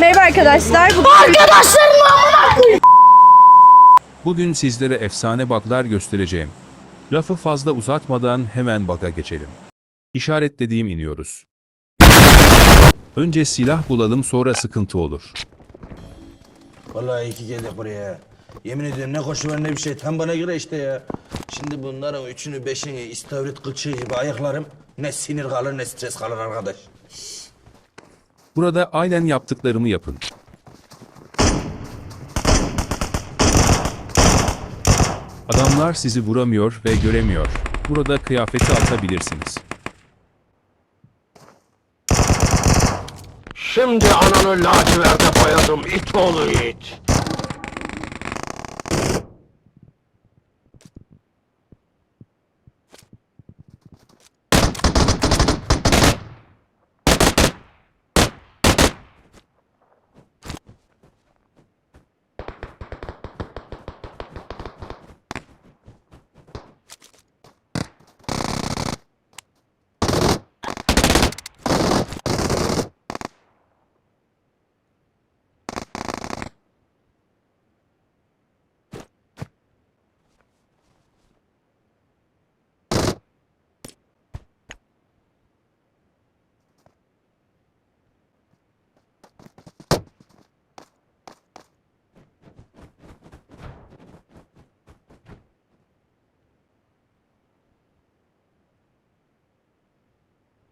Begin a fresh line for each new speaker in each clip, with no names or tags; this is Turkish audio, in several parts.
Merhaba arkadaşlar. Bugün
Bugün sizlere efsane bug'lar göstereceğim. Lafı fazla uzatmadan hemen bug'a geçelim. İşaretlediğim iniyoruz. Önce silah bulalım sonra sıkıntı olur.
Vallahi iyi ki geldik buraya. Yemin ediyorum ne koşu var ne bir şey. Tam bana göre işte ya. Şimdi bunların üçünü beşini istavrit kılçığı gibi ayaklarım. Ne sinir kalır ne stres kalır arkadaş.
Burada aynen yaptıklarımı yapın. Adamlar sizi vuramıyor ve göremiyor. Burada kıyafeti atabilirsiniz.
Şimdi ananı laciverte boyadım it oğlu it.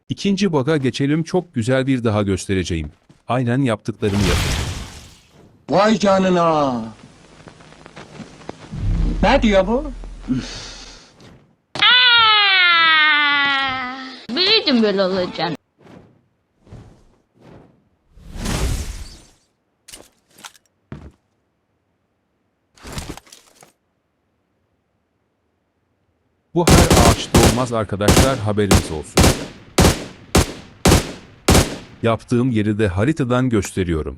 İkinci bug'a geçelim çok güzel bir daha göstereceğim. Aynen yaptıklarımı yapın.
Vay canına. Ne diyor bu?
Biliyordum böyle olacağını.
Bu her ağaçta olmaz arkadaşlar haberiniz olsun. Yaptığım yeri de haritadan gösteriyorum.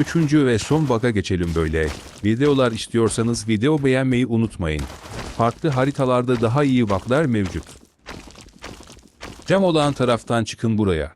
Üçüncü ve son bug'a geçelim böyle. Videolar istiyorsanız video beğenmeyi unutmayın. Farklı haritalarda daha iyi bug'lar mevcut. Cam olan taraftan çıkın buraya.